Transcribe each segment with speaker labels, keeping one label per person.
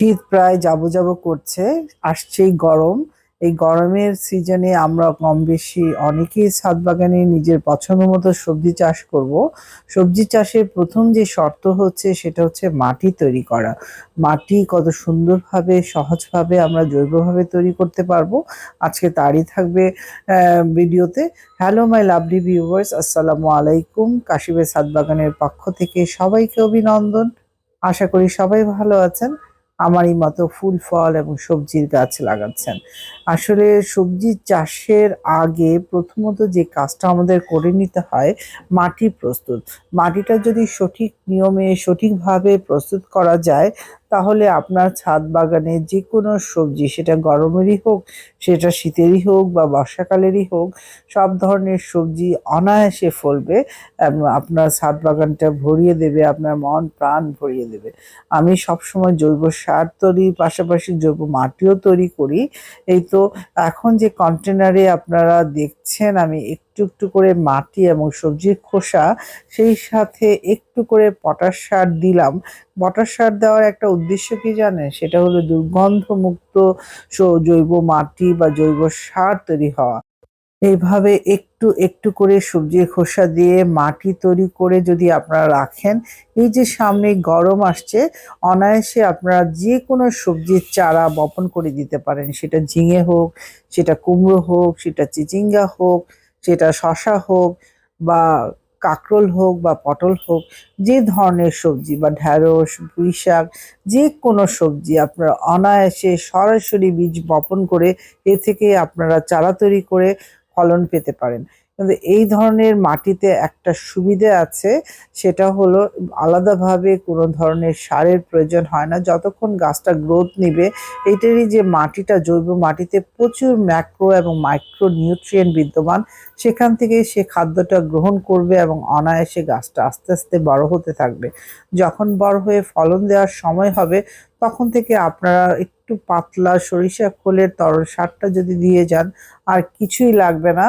Speaker 1: শীত প্রায় যাব যাব করছে, আসছেই গরম। এই গরমের সিজনে আমরা কম বেশি অনেকেই ছাদ বাগানে নিজের পছন্দ মতো সবজি চাষ করব। সবজি চাষের প্রথম যে শর্ত হচ্ছে সেটা হচ্ছে মাটি তৈরি করা। মাটি কত সুন্দরভাবে, সহজভাবে আমরা জৈবভাবে তৈরি করতে পারব। আজকে তারই থাকবে ভিডিওতে। হ্যালো মাই লাভলি ভিউয়ার্স আসসালামু আলাইকুম। কাশিবের ছাদ বাগানের পক্ষ থেকে সবাইকে অভিনন্দন। আশা করি সবাই ভালো আছেন। আমারই মতো ফুল ফল এবং সবজির গাছ লাগাচ্ছেন। আসলে সবজি চাষের আগে প্রথমত যে কাজটা আমাদের করে নিতে হয়, মাটি প্রস্তুত। মাটিটা যদি সঠিক নিয়মে, সঠিকভাবে প্রস্তুত করা যায়, তাহলে আপনার ছাদ বাগানে যে কোনো সবজি, সেটা গরমেরই হোক, সেটা শীতেরই হোক বা বর্ষাকালেরই হোক, সব ধরনের সবজি অনায়াসে ফলবে আপনার ছাদ বাগানটা ভরিয়ে দেবে, আপনার মন প্রাণ ভরিয়ে দেবে। আমি সবসময় জৈব সার তৈরির পাশাপাশি জৈব মাটিও তৈরি করি। এই তো এখন যে কন্টেনারে আপনারা দেখছেন, আমি একটু একটু করে মাটি এবং সবজির খোসা, সেই সাথে একটু করে পটাশ সার দিলাম। পটাশ সার দেওয়ার একটা উদ্দেশ্য কি জানেন? সেটা হলো দুর্গন্ধমুক্ত জৈব মাটি বা জৈব সার তৈরি হওয়া। এইভাবে একটু একটু করে সবজির খোসা দিয়ে মাটি তৈরি করে যদি আপনারা রাখেন, এই যে সামনে গরম আসছে, অনায়াসে আপনারা যে কোনো সবজির চারা বপন করে দিতে পারেন। সেটা ঝিঙে হোক, সেটা কুমড়ো হোক, সেটা চিচিঙ্গা হোক, সেটা শশা হোক, বা কাঁকরোল হোক, বা পটল হোক, যে ধরনের সবজি, বা ঢ্যাঁড়স পুঁই শাক যে কোনো সবজি আপনারা অনায়াসে সরাসরি বীজ বপন করে এ থেকে আপনারা চারা তৈরি করে ফলন পেতে পারেন। কিন্তু এই ধরনের মাটিতে একটা সুবিধে আছে, সেটা হলো আলাদাভাবে কোনো ধরনের সারের প্রয়োজন হয় না। যতক্ষণ গাছটা গ্রোথ নিবে এইটারই যে মাটিটা, জৈব মাটিতে প্রচুর ম্যাক্রো এবং মাইক্রো নিউট্রিয়েন্ট বিদ্যমান, সেখান থেকে সে খাদ্যটা গ্রহণ করবে এবং অনায়াসে গাছটা আস্তে আস্তে বড় হতে থাকবে। যখন বড় হয়ে ফলন দেওয়ার সময় হবে তখন থেকে আপনারা একটু পাতলা সরিষা খোলের তরল সারটা যদি দিয়ে যান, আর কিছুই লাগবে না।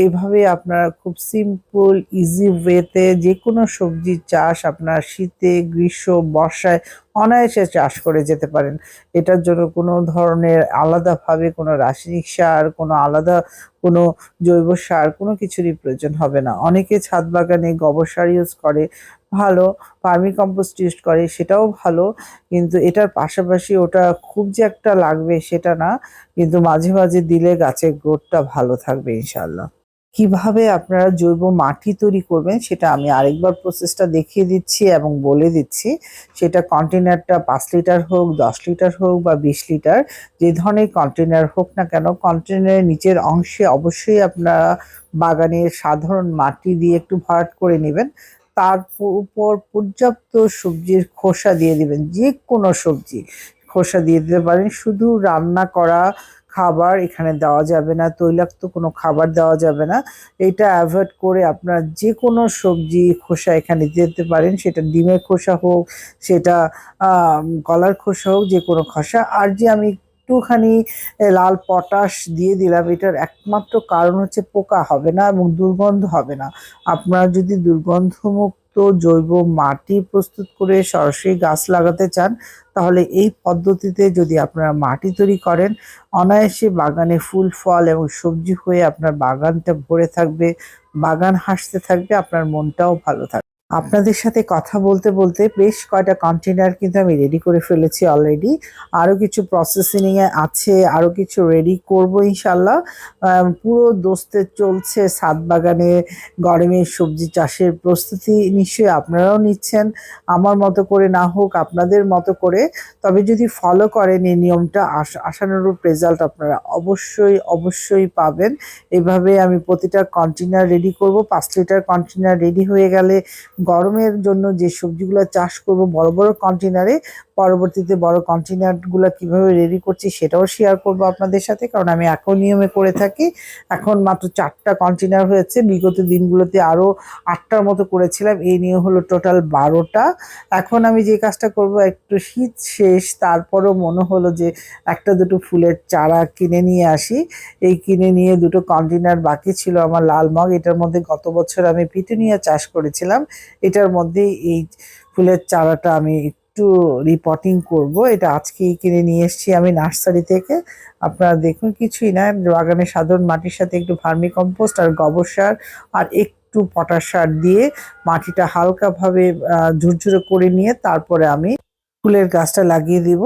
Speaker 1: এইভাবে আপনারা খুব সিম্পল ইজি ওয়েতে যে কোনো সবজি চাষ আপনার শীতে, গ্রীষ্ম, বর্ষায় অনায়াসে চাষ করে যেতে পারেন। এটার জন্য কোনো ধরনের আলাদাভাবে কোনো রাসায়নিক সার, কোনো আলাদা কোনো জৈব সার, কোনো কিছুরই প্রয়োজন হবে না। অনেকে ছাদ বাগানে গোবর সার ইউজ করে, ভালো ভার্মি কম্পোস্ট ইউজ করে, সেটাও ভালো, কিন্তু এটার পাশাপাশি ওটা খুব যে একটা লাগবে সেটা না, কিন্তু মাঝে মাঝে দিলে গাছের গ্রোথটা ভালো থাকবে ইনশাল্লাহ কীভাবে আপনারা জৈব মাটি তৈরি করবেন সেটা আমি আরেকবার প্রসেসটা দেখিয়ে দিচ্ছি এবং বলে দিচ্ছি। সেটা কন্টেনারটা পাঁচ লিটার হোক, দশ লিটার হোক বা বিশ লিটার যে ধরনের কন্টেনার হোক না কেন কন্টেনারের নিচের অংশে অবশ্যই আপনারা বাগানের সাধারণ মাটি দিয়ে একটু ভরাট করে নেবেন। তার উপর পর্যাপ্ত সবজির খোসা দিয়ে দিবেন যে কোনো সবজি খোসা দিয়ে দিতে পারেন। শুধু রান্না করা খাবার এখানে দেওয়া যাবে না, তৈলাক্ত কোনো খাবার দেওয়া যাবে না। এটা অ্যাভয়েড করে আপনার যে কোনো সবজি খোসা এখানে দিতে পারেন, সেটা ডিমের খোসা হোক, সেটা কলার খোসা হোক যে কোনো খোসা। আর যে আমি একটুখানি লাল পটাশ দিয়ে দিলাম, এটার একমাত্র কারণ হচ্ছে পোকা হবে না এবং দুর্গন্ধ হবে না। আপনারা যদি দুর্গন্ধমুক্ত জৈব মাটি প্রস্তুত করে সরাসরি গাছ লাগাতে চান, তাহলে এই পদ্ধতিতে যদি আপনারা মাটি তৈরি করেন, অনায়াসে বাগানে ফুল, ফল এবং সবজি হয়ে আপনার বাগানটা ভরে থাকবে, বাগান হাসতে থাকবে, আপনার মনটাও ভালো থাকবে। আপনাদের সাথে কথা বলতে বলতে বেশ কয়টা কন্টেনার কিন্তু আমি রেডি করে ফেলেছি অলরেডি আরও কিছু প্রসেসিংয়ে আছে আরও কিছু রেডি করব ইনশাল্লাহ পুরো দোস্তে চলছে ছাদ বাগানে গরমের সবজি চাষের প্রস্তুতি নিশ্চয়ই আপনারাও নিচ্ছেন। আমার মতো করে না হোক, আপনাদের মতো করে। তবে যদি ফলো করেন এই নিয়মটা, আশ- আশানুরূপ রেজাল্ট আপনারা অবশ্যই অবশ্যই পাবেন। এভাবে আমি প্রতিটা কন্টেনার রেডি করব। পাঁচ লিটার কন্টেনার রেডি হয়ে গেলে গরমের জন্য যে সবজিগুলো চাষ করব বড় বড় কন্টেনারে পরবর্তীতে বড় কন্টেনারগুলো কীভাবে রেডি করছি সেটাও শেয়ার করব আপনাদের সাথে, কারণ আমি এখন নিয়মে করে থাকি। এখন মাত্র চারটা কন্টেনার হয়েছে, বিগত দিনগুলোতে আরও আটটার মতো করেছিলাম, এই নিয়ে হলো টোটাল বারোটা। এখন আমি যে কাজটা করব একটু শীত শেষ, তারপরও মনে হলো যে একটা দুটো ফুলের চারা কিনে নিয়ে আসি। এই কিনে নিয়ে দুটো কন্টেনার বাকি ছিল আমার লাল মগ এটার মধ্যে গত বছর আমি পিটুনিয়া চাষ করেছিলাম। এটার মধ্যে এই ফুলের চারাটা আমি একটু রিপোর্টিং করব। এটা আজকেই কিনে নিয়ে এসেছি আমি নার্সারি থেকে। আপনারা দেখুন, কিছুই না বাগানের সাধারণ মাটির সাথে একটু ভার্মি কম্পোস্ট আর গোবর সার আর একটু পটাশ সার দিয়ে মাটিটা হালকাভাবে ঝুরঝুরে করে নিয়ে তারপরে আমি ফুলের গাছটা লাগিয়ে দিব।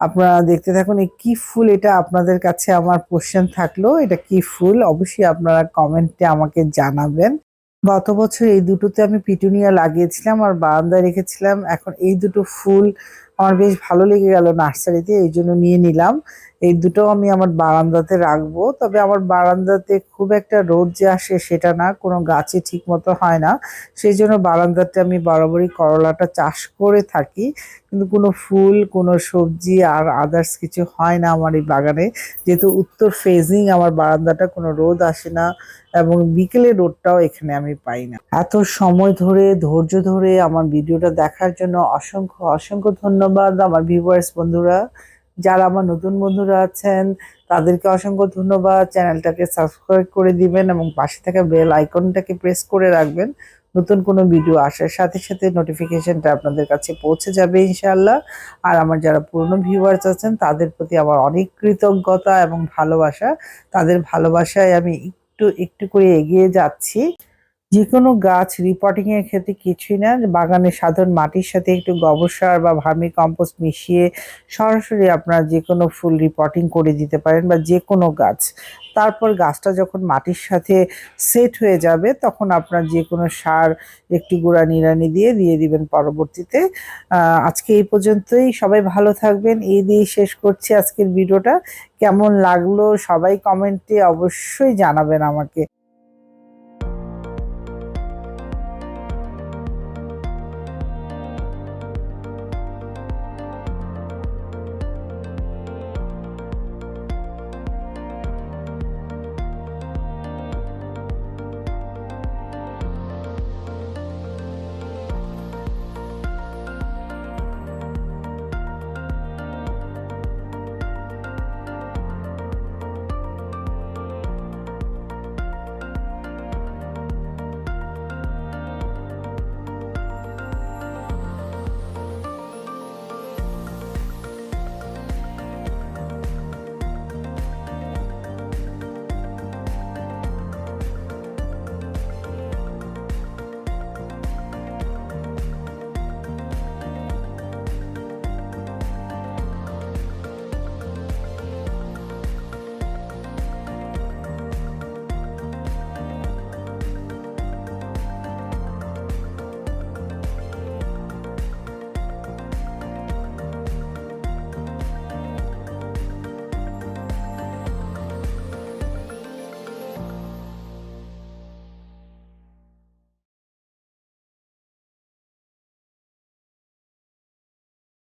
Speaker 1: আপনারা দেখতে থাকুন এই কি ফুল, এটা আপনাদের কাছে আমার কোশ্চেন থাকল। এটা কি ফুল? অবশ্যই আপনারা কমেন্টে আমাকে জানাবেন। গত বছর এই দুটোতে আমি পিটুনিয়া লাগিয়েছিলাম আর বারান্দায় রেখেছিলাম। এখন এই দুটো ফুল আমার বেশ ভালো লেগে গেল নার্সারিতে, এই জন্য নিয়ে নিলাম। এই দুটো আমি আমার বারান্দাতে রাখব। তবে আমার বারান্দাতে খুব একটা রোদ যে আসে সেটা না, কোনো গাছে ঠিক মতো হয় না। সেই জন্য বারান্দাতে আমি বরাবরই করলাটা চাষ করে থাকি। কিন্তু কোনো ফুল, কোনো সবজি আর আদার্স কিছু হয় না আমার এই বাগানে। যেহেতু উত্তর ফেজিং আমার বারান্দাটা কোনো রোদ আসে না এবং বিকেলে রোডটাও এখানে আমি পাই না। এত সময় ধরে, ধৈর্য ধরে আমার ভিডিওটা দেখার জন্য অসংখ্য অসংখ্য ধন্যবাদ আমার ভিউয়ার্স বন্ধুরা। যারা আমার নতুন বন্ধুরা আছেন, তাদেরকে অসংখ্য ধন্যবাদ। চ্যানেলটাকে সাবস্ক্রাইব করে দিবেন এবং পাশে থাকা বেল আইকনটাকে প্রেস করে রাখবেন। নতুন কোনো ভিডিও আসার সাথে সাথে নোটিফিকেশনটা আপনাদের কাছে পৌঁছে যাবে ইনশাআল্লাহ। আর আমার যারা পুরনো ভিউয়ার্স আছেন, তাদের প্রতি আমার অনেক কৃতজ্ঞতা এবং ভালোবাসা। তাদের ভালোবাসায় আমি একটু একটু করে এগিয়ে যাচ্ছি। যে কোনো গাছ রিপোর্টিং এর ক্ষেত্রে কিছুই না, বাগানের সাধারণ মাটির সাথে একটু গোবর সার বা ভার্মি কম্পোস্ট মিশিয়ে সরাসরি আপনার যে কোনো ফুল রিপোর্টিং করে দিতে পারেন বা যে কোনো গাছ। তারপর গাছটা যখন মাটির সাথে সেট হয়ে যাবে, তখন আপনার যে কোনো সার একটি গুঁড়া নিড়ানি দিয়ে দিয়ে দিবেন পরবর্তীতে। আজকে এই পর্যন্তই। সবাই ভালো থাকবেন। এই দিয়ে শেষ করছি আজকের ভিডিওটা। কেমন লাগল সবাই কমেন্টে অবশ্যই জানাবেন আমাকে।